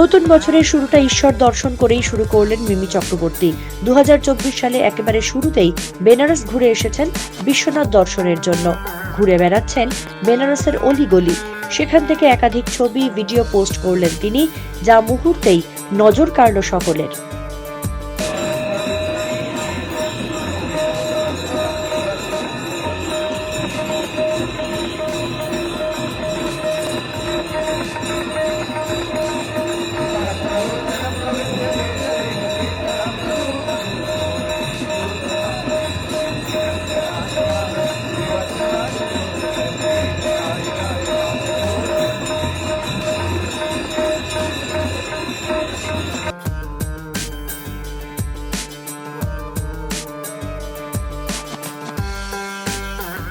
নতুন বছরের শুরুটা ঈশ্বর দর্শন করেই শুরু করলেন মিমি চক্রবর্তী। দু হাজার চব্বিশ সালে একেবারে শুরুতেই বেনারস ঘুরে এসেছেন বিশ্বনাথ দর্শনের জন্য। ঘুরে বেড়াচ্ছেন বেনারসের অলিগলি সেখান থেকে একাধিক ছবি, ভিডিও পোস্ট করলেন তিনি, যা মুহূর্তেই নজর কাড়ল সকলের।